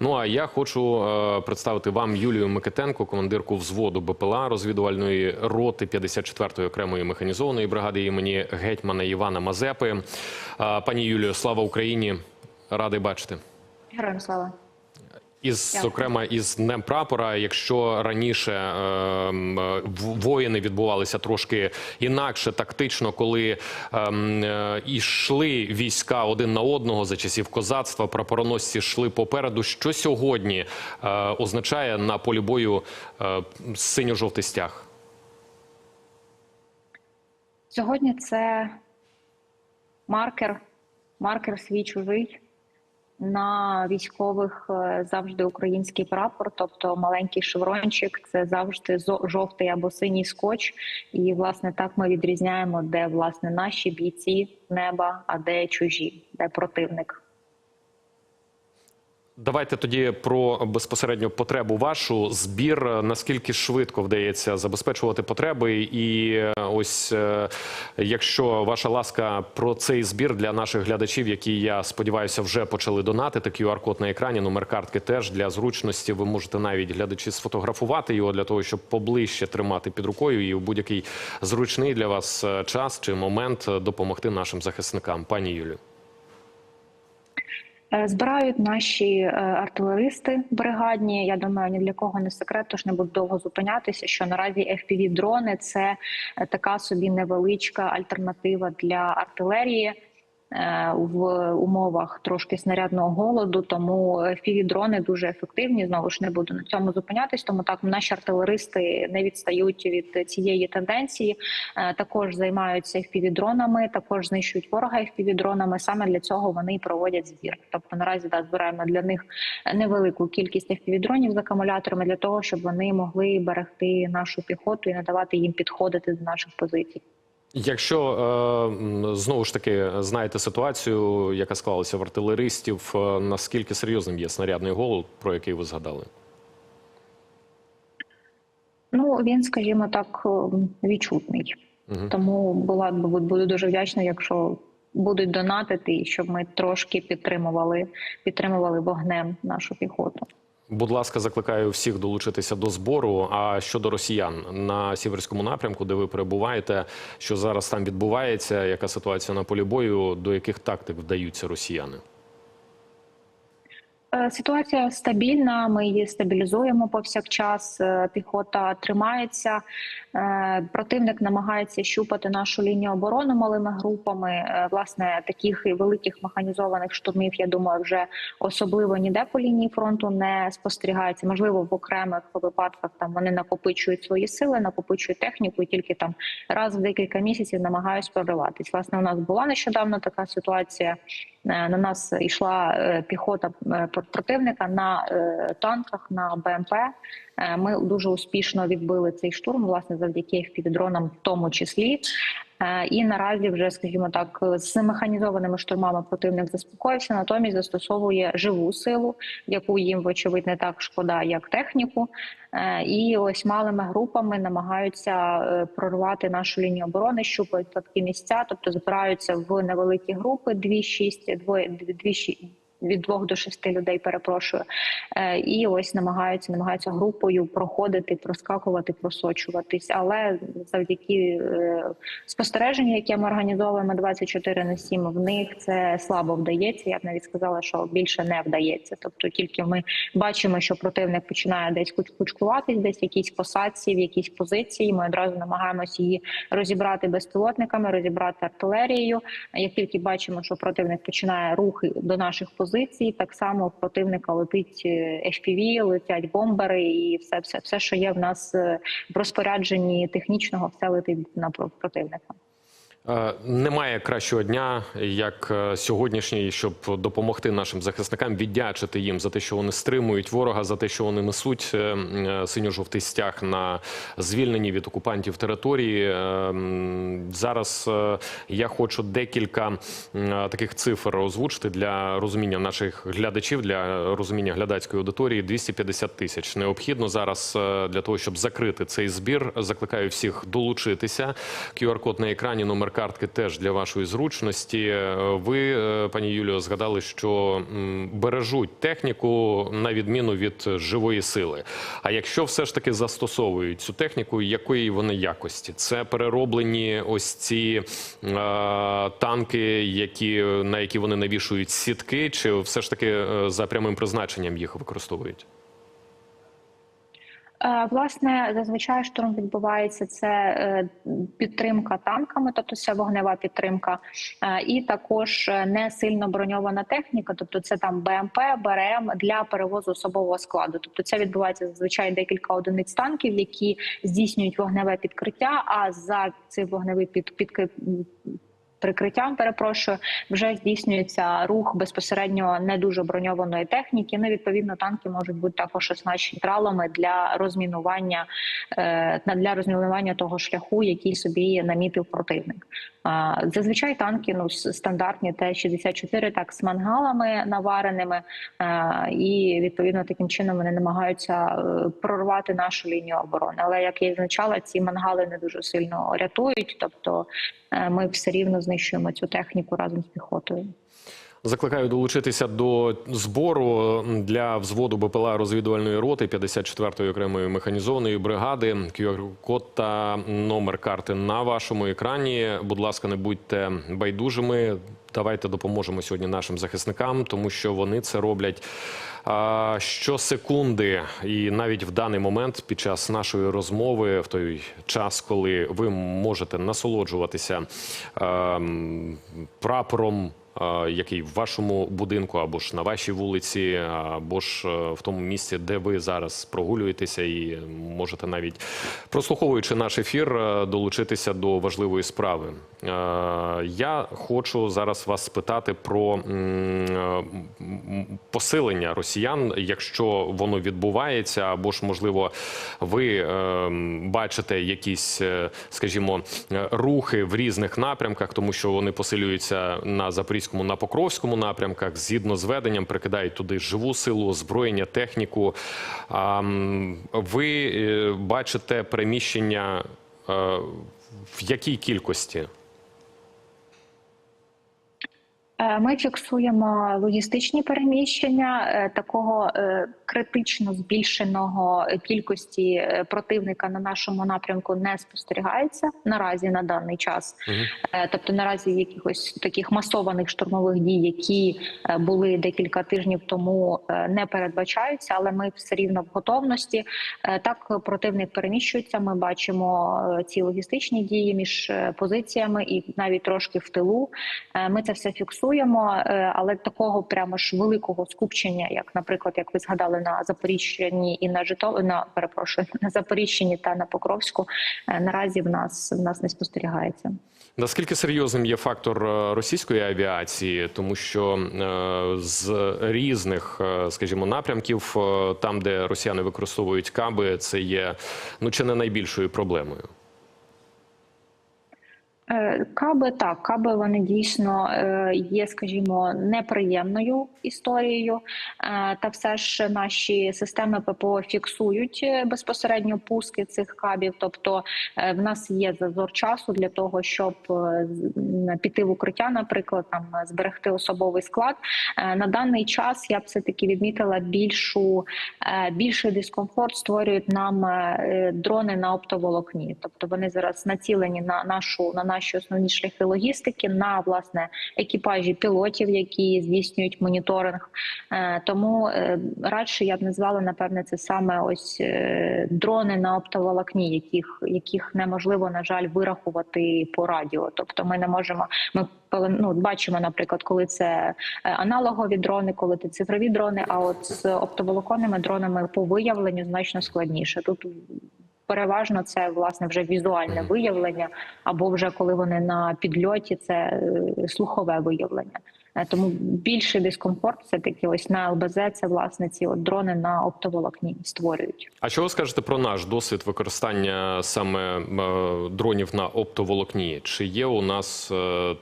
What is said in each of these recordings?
Ну а я хочу е, представити вам Юлію Микитенко, командирку взводу БПЛА розвідувальної роти 54-ї окремої механізованої бригади імені гетьмана Івана Мазепи. Е, Пані Юлію, слава Україні! Радий бачити. Героям слава. Із зокрема із днем прапора, якщо раніше е, е, воїни відбувалися трошки інакше, тактично, коли ем, е, йшли війська один на одного за часів козацтва, прапороносці йшли попереду. Що сьогодні е, означає на полі бою е, синьо-жовтий стяг? Сьогодні це маркер, маркер свій чужий. На військових е, завжди український прапор, тобто маленький шеврончик, це завжди жовтий або синій скотч. І власне так ми відрізняємо, де власне наші бійці неба, а де чужі, де противник. Давайте тоді про безпосередньо потребу вашу збір. Наскільки швидко вдається забезпечувати потреби? І е, ось е, якщо ваша ласка про цей збір для наших глядачів, які я сподіваюся вже почали донатити. QR-код на екрані, номер картки теж для зручності. Ви можете навіть глядачі сфотографувати його для того, щоб поближче тримати під рукою і в будь-який зручний для вас е, час чи момент е, допомогти нашим захисникам. Пані Юлію. Е, Збирають наші е, артилеристи бригадні. Я думаю, ні для кого не секрет, тож не буду довго зупинятися. Що наразі fpv дрони це е, така собі невеличка альтернатива для артилерії. Е, В умовах трошки снарядного голоду, тому fpv дрони дуже ефективні. Знову ж не буду на цьому зупинятись. Тому так наші артилеристи не відстають від цієї тенденції. Е, Також займаються fpv дронами, також знищують ворога fpv дронами. Саме для цього вони і проводять збір. Тобто наразі да, збираємо для них невелику кількість fpv дронів з акумуляторами для того, щоб вони могли берегти нашу піхоту і не давати їм підходити до наших позицій. Якщо е, знову ж таки знаєте ситуацію, яка склалася в артилеристів, е, наскільки серйозним є снарядний голод, про який ви згадали? Ну він, скажімо так, ем, відчутний. Мгм. Тому була буду дуже вдячна, якщо будуть донатити, щоб ми трошки підтримували підтримували вогнем нашу піхоту. Будь ласка, закликаю всіх долучитися до збору. А щодо росіян на сіверському напрямку, де ви перебуваєте, що зараз там відбувається, яка ситуація на полі бою, до яких тактик вдаються росіяни? Е, Ситуація стабільна. Ми її стабілізуємо повсякчас. Е, Піхота тримається. Е, Противник намагається щупати нашу лінію оборони малими групами. Власне, таких великих механізованих штурмів, я думаю, вже особливо ніде по лінії фронту не спостерігається. Можливо, в окремих випадках там вони накопичують свої сили, накопичують техніку, і тільки там раз в декілька місяців намагаються прориватись. Власне, у нас була нещодавно така ситуація. На нас йшла піхота противника на е, танках на БМП. Е, Ми дуже успішно відбили цей штурм, власне, завдяки FPV-дронам в тому числі. Е, І наразі вже, скажімо так, з механізованими штурмами противник заспокоївся, натомість застосовує живу силу, яку їм, вочевидь, не так шкода, як техніку. І ось малими групами намагаються прорвати нашу лінію оборони, щупають такі місця, тобто збираються в невеликі групи 2-6, двоє- дві- ші- від двох до шести людей, перепрошую, Е, і ось намагаються намагаються групою проходити, проскакувати, просочуватись. Але завдяки е, спостереженню, яке ми організовуємо 24 на 7, в них це слабо вдається. Я б навіть сказала, що більше не вдається. Тобто, тільки ми бачимо, що противник починає десь кучкуватись, десь в якійсь посадці, в якійсь позиції. Ми одразу намагаємося її розібрати безпілотниками, розібрати артилерією. Як тільки бачимо, що противник починає рухи до наших позицій, так само в противника летить е, FPV, летять бомбери, і все, все, все, що є в нас е, в розпорядженні технічного, все летить на про- противника. Е, Немає кращого дня, як е, сьогоднішній, щоб допомогти нашим захисникам віддячити їм за те, що вони стримують ворога, за те, що вони несуть е, синьо-жовтий стяг на звільнені від окупантів території. Зараз я хочу декілька таких цифр озвучити для розуміння наших глядачів, для розуміння глядацької аудиторії. 250 тисяч необхідно зараз для того, щоб закрити цей збір. Закликаю всіх долучитися. QR-код на екрані, номер картки теж для вашої зручності. Е, Ви, е, пані Юліо, згадали, що бережуть техніку на відміну від живої сили. А якщо все ж таки застосовують цю техніку, якої вони якості? Це перероблені ось ці е, танки, які на які вони навішують сітки, чи все ж таки е, за прямим призначенням їх використовують? Е, Власне, зазвичай штурм відбувається це е, підтримка танками, тобто це вогнева підтримка, е, і також не сильно броньована техніка, тобто це там БМП, БРМ для перевозу особового складу. Тобто це відбувається зазвичай декілька одиниць танків, які здійснюють вогневе підкриття. А за цим вогневий під, підки- прикриттям, перепрошую, вже здійснюється рух безпосередньо не дуже броньованої техніки. Ну, відповідно, танки можуть бути також оснащені тралами для розмінування е, для розмінування того шляху, який собі намітив противник. Зазвичай танки ну стандартні Т-64, так з мангалами навареними, е, і відповідно таким чином вони намагаються е, прорвати нашу лінію оборони. Але як я і зазначала, ці мангали не дуже сильно рятують, тобто ми все рівно знищуємо цю техніку разом з піхотою. Закликаю долучитися до збору для взводу БПЛА розвідувальної роти 54-ї окремої механізованої бригади. QR-код та номер карти на вашому екрані. Будь ласка, не будьте байдужими. Давайте допоможемо сьогодні нашим захисникам, тому що вони це роблять а, щосекунди. І навіть в даний момент, під час нашої розмови, в той час, коли ви можете насолоджуватися ем, прапором який в вашому будинку або ж на вашій вулиці, або ж е, в тому місці, де ви зараз прогулюєтеся, і можете навіть прослуховуючи наш ефір, е, долучитися до важливої справи. Е, Я хочу зараз вас спитати про е, посилення росіян, якщо воно відбувається, або ж можливо, ви е, бачите якісь, е, скажімо, е, рухи в різних напрямках, тому що вони посилюються на Запорізькому, на Покровському напрямках, згідно з веденням, прикидають туди живу силу, озброєння, техніку. Ви е, бачите переміщення е, в якій кількості? Е, Ми фіксуємо логістичні переміщення е, такого е, критично збільшеного кількості е, противника на нашому напрямку не спостерігається наразі на даний час. Е, Тобто наразі якихось таких масованих штурмових дій, які е, були декілька тижнів тому, е, не передбачаються, але ми все рівно в готовності. Е, Так противник переміщується. Ми бачимо е, ці логістичні дії між е, позиціями і навіть трошки в тилу. Е, Ми це все фіксуємо, е, але такого прямо ж великого скупчення, як, наприклад, як ви згадали на Запоріжчині і на Жито... на перепрошую на Запоріжчині та на Покровську, е, наразі в нас в нас не спостерігається. Наскільки серйозним є фактор е, російської авіації, тому що з різних, скажімо, напрямків, там, де росіяни використовують каби, це є ну чи не найбільшою проблемою. Е, Каби так, каби вони дійсно е, є, скажімо, неприємною історією. Е, Та все ж наші системи ППО фіксують безпосередньо пуски цих кабів. Тобто в нас є зазор часу для того, щоб піти в укриття, наприклад, там зберегти особовий склад. На даний час я б все таки відмітила більшу більший дискомфорт створюють нам дрони на оптоволокні. Тобто вони зараз націлені на нашу на наші основні шляхи логістики, на власне екіпажі пілотів, які здійснюють моніторинг. Е, Тому е, радше я б назвала напевне це саме ось е, дрони на оптоволокні, яких яких неможливо на жаль вирахувати по радіо. Тобто ми не можемо. Ми ну, бачимо, наприклад, коли це аналогові дрони, коли це цифрові дрони. А от з оптоволоконними дронами по виявленню значно складніше. Тут переважно це власне вже візуальне виявлення, або вже коли вони на підльоті, це е, слухове виявлення. Е, Тому більший дискомфорт все таки ось на ЛБЗ це власне ці от дрони на оптоволокні створюють. А що ви скажете про наш досвід використання саме е, дронів на оптоволокні? Чи є у нас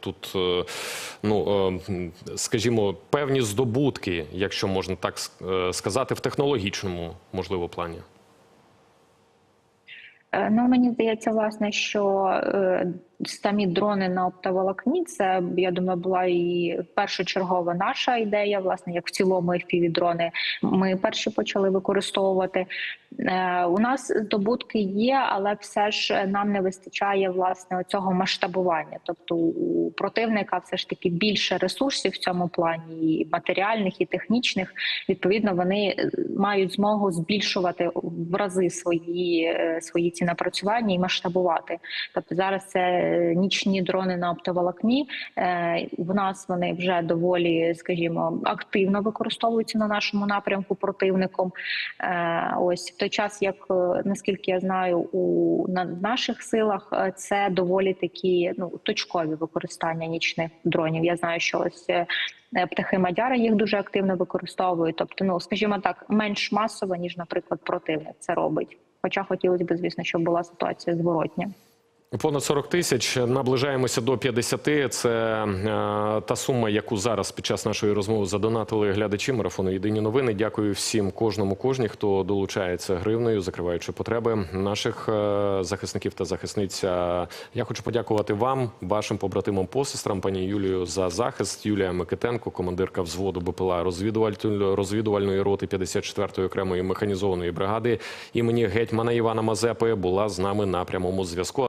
тут, ну скажімо, певні здобутки, якщо можна так сказати, в технологічному можливо плані? Е, Ну мені здається, власне, що е, самі дрони на оптоволокні, це я думаю, була і першочергова наша ідея, власне, як в цілому fpv дрони ми перші почали використовувати. Е, У нас здобутки є, але все ж нам не вистачає власне цього масштабування. Тобто у противника все ж таки більше ресурсів в цьому плані, і матеріальних, і технічних. Відповідно, вони е, мають змогу збільшувати в рази свої, е, свої ці напрацювання і масштабувати. Тобто зараз це нічні дрони на оптоволокні. Е, В нас вони вже доволі, скажімо, активно використовуються на нашому напрямку противником. Е, Ось в той час, як е, наскільки я знаю, у на наших силах е, це доволі такі ну точкові використання нічних дронів. Я знаю, що ось е, е, птахи Мадяра їх дуже активно використовують. Тобто, ну скажімо так, менш масово ніж, наприклад, противник це робить. Хоча хотілося б, звісно, щоб була ситуація зворотня. Понад 40 тисяч. Наближаємося до 50. Це е, та сума, яку зараз під час нашої розмови задонатили глядачі марафону. Єдині новини. Дякую всім, кожному, кожній, хто долучається гривнею, закриваючи потреби наших е, захисників та захисниць. Е, Я хочу подякувати вам, вашим побратимам посестрам, пані Юлію, за захист. Юлія Микитенко, командирка взводу БПЛА розвідуваль- розвідувальної роти 54-ї окремої механізованої бригади імені гетьмана Івана Мазепи, була з нами на прямому зв'язку.